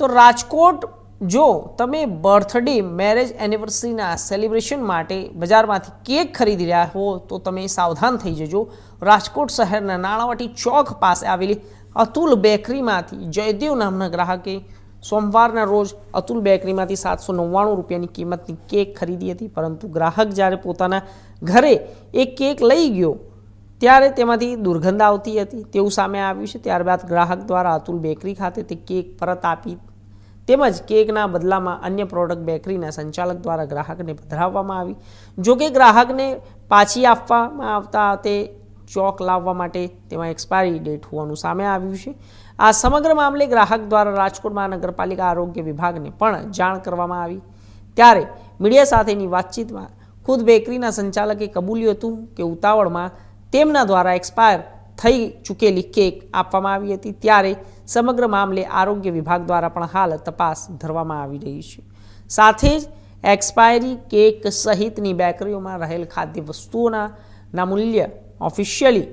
તો રાજકોટ, જો તમે બર્થડે, મેરેજ એનિવર્સરીના સેલિબ્રેશન માટે બજારમાંથી કેક ખરીદી રહ્યા હો, તો તમે સાવધાન થઈ જજો. રાજકોટ શહેરના નાણાવટી ચોક પાસે આવેલી અતુલ બેકરીમાંથી જયદેવ નામના ગ્રાહકે સોમવારના રોજ અતુલ બેકરીમાંથી સાતસો નવ્વાણું રૂપિયાની કિંમતની કેક ખરીદી હતી. પરંતુ ગ્રાહક જ્યારે પોતાના ઘરે એ કેક લઈ ગયો, ત્યારે તેમાંથી દુર્ગંધ આવતી હતી. તેવું સામે આવ્યું છે. ત્યારબાદ ગ્રાહક દ્વારા અતુલ બેકરી ખાતે તે કેક પરત આપી તેમજ કેકના બદલામાં અન્ય પ્રોડક્ટ બેકરીના સંચાલક દ્વારા ગ્રાહકને પધરાવવામાં આવી. જોકે ગ્રાહકને પાછી આપવામાં આવતા તે ચોક લાવવા માટે તેમાં એક્સપાયરી ડેટ હોવાનું સામે આવ્યું છે. આ સમગ્ર મામલે ગ્રાહક દ્વારા રાજકોટ મહાનગરપાલિકા આરોગ્ય વિભાગને પણ જાણ કરવામાં આવી. ત્યારે મીડિયા સાથેની વાતચીતમાં ખુદ બેકરીના સંચાલકે કબૂલ્યું હતું કે ઉતાવળમાં તેમના દ્વારા એક્સપાયર થઈ ચૂકેલી કેક આપવામાં આવી હતી. ત્યારે સમગ્ર મામલે આરોગ્ય વિભાગ દ્વારા પણ હાલ તપાસ ધરવામાં આવી રહી છે. સાથે જ એક્સપાયરી કેક સહિતની બેકરીઓમાં રહેલ ખાદ્ય વસ્તુઓના ના મૂલ્ય ઓફિશિયલી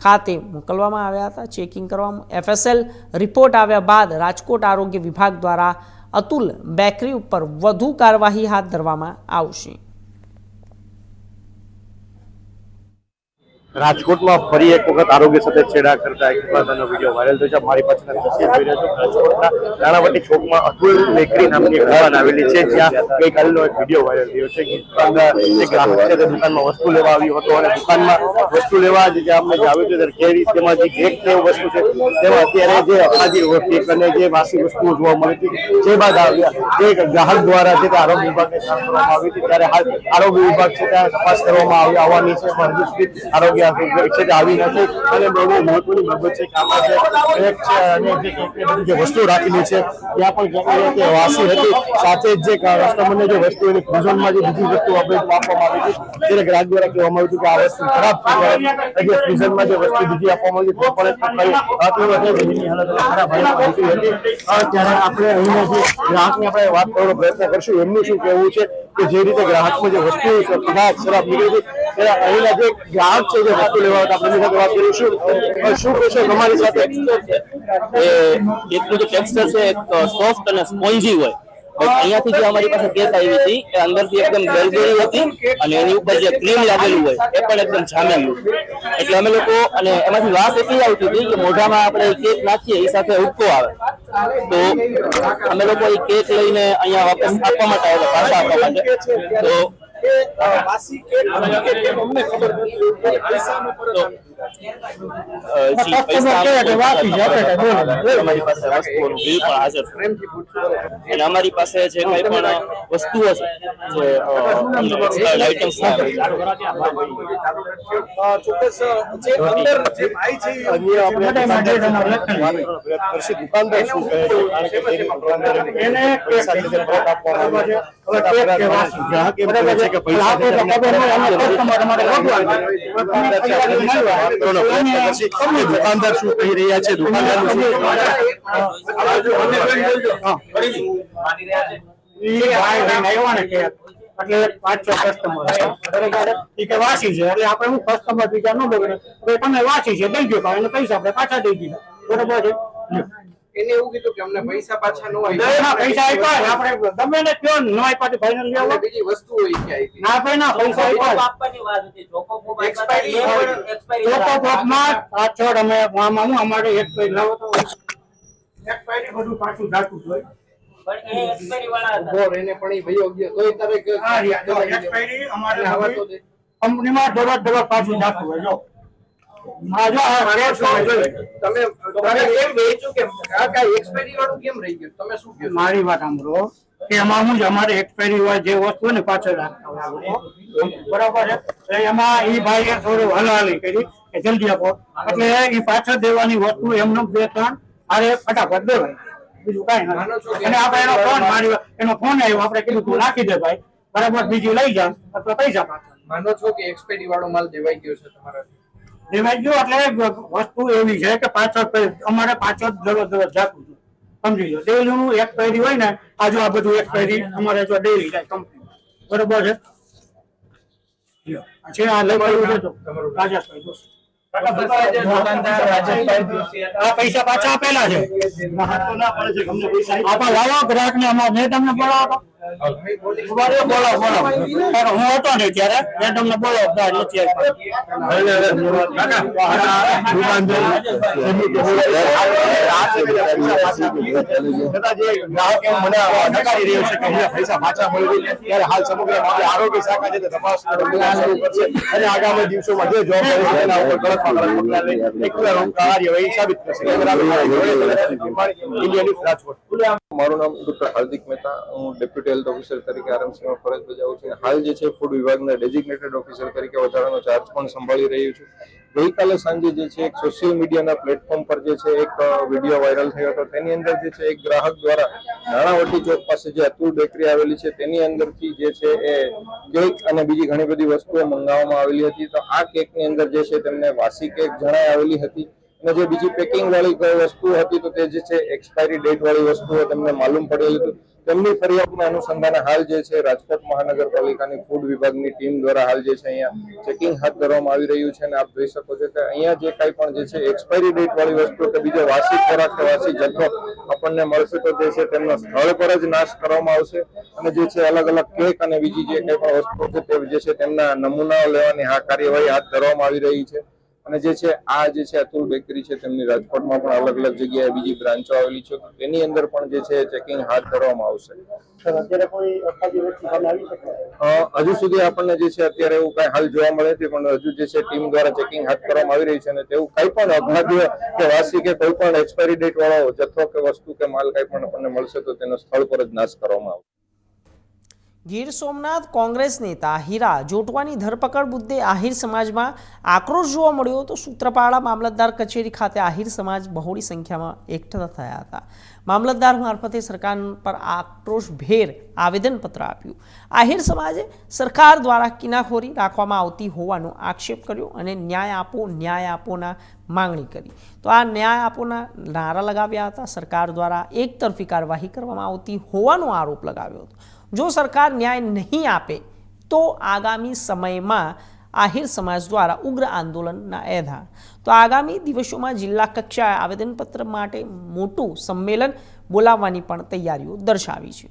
ખાતે મોકલવામાં આવ્યા હતા. ચેકિંગ કરવામાં એફએસએલ રિપોર્ટ આવ્યા બાદ રાજકોટ આરોગ્ય વિભાગ દ્વારા અતુલ બેકરી ઉપર વધુ કાર્યવાહી હાથ ધરવામાં આવશે. રાજકોટમાં ફરી એક વખત આરોગ્ય સાથે છેડા કરતા એક વિવાદનો વીડિયો વાયરલ થયો છે. મારી પાસે તસવીર જોઈ રહ્યો છું. રાજકોટના રાણાવટી ચોકમાં અતુલ બેકરી નામની એક દુકાન આવેલી છે. જ્યાં ગઈકાલનો એક વીડિયો વાયરલ થયો છે જે ગ્રાહક છે, તે દુકાનમાં વસ્તુ લેવા આવ્યો હતો અને દુકાનમાં વસ્તુ લેવા જે આપણે આવ્યું છે, ત્યારે કેરી, તેમાં જે કેક ને વસ્તુ છે, તેમાં અત્યારે જે અખાજી કેક અને જે વાસી વસ્તુઓ જોવા મળી હતી, જે બાદ આવ્યા. જે ગ્રાહક દ્વારા જે આરોગ્ય વિભાગને જાણ કરવામાં આવી હતી, ત્યારે હાલ આરોગ્ય વિભાગ છે ત્યાં તપાસ કરવામાં આવી આવવાની છે. પણ હજુ સુધી આરોગ્ય જે સાથે જ જે જે વસ્તુ એની ફ્રીઝનમાં આપવામાં આવી ત્યારે ગ્રાહક દ્વારા કહેવામાં આવ્યું કે આ વસ્તુ ખરાબ થઈ જાય જે ફ્રીઝરમાં જે વસ્તુ બીજી આપવામાં આવી હતું ખરાબ ત્યારે આપણે ગ્રાહકને આપણે વાત કરવાનો પ્રયત્ન કરશું, એમનું શું કહેવું છે કે જે રીતે ગ્રાહકમાં જે વસ્તુ ખરાબ શરાબ નીકળી હતી અહીંના જે ગ્રાહક છે, જે વસ્તુ લેવા હતા આપણે સાથે વાત કરીશું શું કહેશો તમારી સાથે? એ એકનું જે ટેક્સચર છે, એક સોફ્ટ અને સ્પોન્જી હોય. અહીંયાથી જે અમારી પાસે કેક આવી હતી, એ અંદરથી એકદમ ગરગરી હતી અને એની ઉપર જે ક્રીમ લાગેલું હોય, એ પણ એકદમ જામેલું. એટલે અમે લોકો, અને એમાંથી વાસ એટલી આવતી હતી કે મોઢામાં આપણે કેક નાખીએ, એ સાથે ઉબકો આવે. તો અમે લોકો એ કેક લઈને અહીંયા વાપસ આપવા માટે આવ્યા પાછા આપવા માટે. તો અ, જી, પૈસા અમારી પાસે વસ્તુઓનું બિલ પણ હાજર છે અને અમારી પાસે જે કઈ પણ વસ્તુઓ છે જે એક્સપાયર્ડ આઇટમ્સ ચોક્કસ જે અંદર જે ભાઈ છે અન્ય આપણે વાત કરવાનો પ્રયત્ન કરશું. દુકાનદાર શું કહે છે કારણ કે તેની દુકાનદારોને પૈસા લીધે પરત આપવામાં આવે છે. ગ્રાહક એમ કહે છે કે પૈસા. દુકાનદાર શું કહી રહ્યા છે? એટલે પાંચ છ કસ્ટમર ઈ કે વાસી છે એટલે આપણે હું કસ્ટમર બીજા ન બગડે. તો તમે વાસી છે દઈ ગયો એને પૈસા આપણે પાછા દઈ દીધા બરોબર છે? એને એવું કીધું કે અમને પૈસા પાછા ન ના, પૈસા આપ્યા આપણે ગમે ને કયો ને, આપ્યા તો ફાઇનલ લેવો. બીજી વસ્તુ હોય કે આવી ના ભાઈ ના પૈસા આપ્યા. Expiry ચોથો પોપમાં પાછળ અમે હું અમારે એક તો નવો તો એક્સપાયરી બધું પાછું જાતું હોય. બોર એને પણ ઈ ભયો ગયો. તોય તારે કે- હા, રિયા, જો અમારે. કંપનીમાં દરરોજ દરરોજ પાછું જાતું હોય જો. મારી વાત સાંભળો કે એમાં હું જ અમારે એક્સપાયરી હોય જે વસ્તુ ને પાછળ રાખતા. બરાબર છે? એમાં એ ભાઈએ થોડું હલાહલી કરી કે જલ્દી આપો. એટલે એ પાછળ દેવાની વસ્તુ એમનો બે ત્રણ અરે ફટાફટ દેવાય. બીજું કઈ નથી. અને આપણે એનો ફોન મારી એનો ફોન આવ્યો આપણે કીધું તું નાખી દે ભાઈ. બરાબર બીજું લઈ જા અથવા પૈસા પાછા. માનો છો કે એક્સપાયરી વાળો માલ દેવાઈ ગયો છે તમારાથી? ગયો એટલે વસ્તુ એવી છે કે પાછળ અમારે પાછળ દરરોજ દરરોજ જાતું છે. સમજી લો. ડેલીનું એક્સપાયરી હોય ને આજુ આ બધું એક્સપાયરી અમારે જો ડેલી જાય કંપની બરોબર છે? છે આ લઈ છે રાજેશભાઈ દોસ્ત આ પૈસા પાછા આપેલા છે. આપા લાવો ગ્રાહક ને અમારે મેં તમને બોલાવો બોલો બોલો. બોલો હું હતો ને ત્યારે મેં તમને બોલો નથી આપ્યા. છતાં જે ગ્રાહક એમ મને છે કે અમને પૈસા પાછા મળી ત્યારે હાલ સમગ્ર આરોગ્ય શાખા છે. તપાસ અને આગામી દિવસોમાં જે જોબ એના ઉપર કડકમાં કડક પગલાં લઈ કાર્યવાહી સાબિત કરશે ઇન્ડિયા ન્યૂઝ રાજકોટ. મારું નામ ડોક્ટર હાર્દિક મહેતા. હું ડેપ્યુટી હેલ્થ ઓફિસર તરીકે આરએમસીમાં ફરજ બજાવું છું. હાલ જે છે, ફૂડ વિભાગના ડેઝિગ્નેટેડ ઓફિસર તરીકે વધારાનો ચાર્જ પણ સંભાળી રહ્યું છું. ગઈકાલે સાંજે જે છે, એક સોશિયલ મીડિયાના પ્લેટફોર્મ પર જે છે, એક વીડિયો વાયરલ થયો હતો. તેની અંદર જે છે, એક ગ્રાહક દ્વારા નાણાવટી ચોક પાસે જે અતુલ બેકરી આવેલી છે, તેની અંદરથી જે છે, એ કેક અને બીજી ઘણી બધી વસ્તુઓ મંગાવવામાં આવેલી હતી. તો આ કેકની અંદર જે છે, તેમને વાસી કેક જણાઈ આવેલી હતી. અને જે બીજી પેકિંગ વાળી વસ્તુ હતી તો તે જે છે એક્સપાયરી ડેટ વાળી વસ્તુઓ તેમને માલુમ પડેલી હતું. તેમની ફરિયાદના અનુસંધાને હાલ જે છે, રાજકોટ મહાનગરપાલિકાની ફૂડ વિભાગની ટીમ દ્વારા હાલ જે છે, અહીંયા ચેકિંગ હાથ ધરવામાં આવી રહ્યું છે અને આપ જોઈ શકો છો કે અહીંયા જે કાંઈ પણ જે છે એક્સપાયરી ડેટ વાળી વસ્તુ કે બીજો વાસી ખોરાક કે વાસી જથ્થો આપણને મળશે તો જે છે, તેમનો સ્થળ પર જ નાશ કરવામાં આવશે. અને જે છે, અલગ અલગ કેક અને બીજી જે કંઈ પણ વસ્તુઓ છે, તે જે છે, તેમના નમૂનાઓ લેવાની આ કાર્યવાહી હાથ ધરવામાં આવી રહી છે. અને જે છે આ જે છે અતુલ બેકરી છે તેમની રાજકોટમાં પણ અલગ અલગ જગ્યાએ બીજી બ્રાન્ચો આવેલી છે. તેની અંદર પણ જે છે ચેકિંગ હાથ ધરવામાં આવશે. હજુ સુધી આપણને જે છે અત્યારે એવું કઈ હાલ જોવા મળે નથી પણ હજુ જે છે ટીમ દ્વારા ચેકિંગ હાથ કરવામાં આવી રહી છે અને તેવું કઈ પણ અભાગ્ય કે વાસી કે કોઈ પણ એક્સપાયરી ડેટ વાળો જથ્થો કે વસ્તુ કે માલ કઈ પણ આપણને મળશે તો તેનો સ્થળ પર જ નાશ કરવામાં આવશે. ગીર સોમનાથ કોંગ્રેસ નેતા હીરા જોટવાની ધરપકડ મુદ્દે આહિર સમાજમાં આક્રોશ જોવા મળ્યો તો સૂત્રપાળા મામલતદાર કચેરી ખાતે આહિર સમાજ બહોળી સંખ્યામાં એકઠા થયા હતા. મામલતદાર મારફતે સરકાર પર આક્રોશ ભેર આવેદનપત્ર આપ્યું. આહિર સમાજે સરકાર દ્વારા કિનાખોરી રાખવામાં આવતી હોવાનો આક્ષેપ કર્યો અને ન્યાય આપો, ન્યાય આપોના માંગણી કરી. તો આ ન્યાય આપોના નારા લગાવ્યા હતા. સરકાર દ્વારા એકતરફી કાર્યવાહી કરવામાં આવતી હોવાનો આરોપ લગાવ્યો હતો. જો સરકાર ન્યાય નહીં આપે, તો આગામી સમયમાં આહિર સમાજ દ્વારા ઉગ્ર આંદોલનના એધાર. તો આગામી દિવસોમાં જિલ્લા કક્ષાએ આવેદનપત્ર માટે મોટું સંમેલન બોલાવવાની પણ તૈયારીઓ દર્શાવી છે.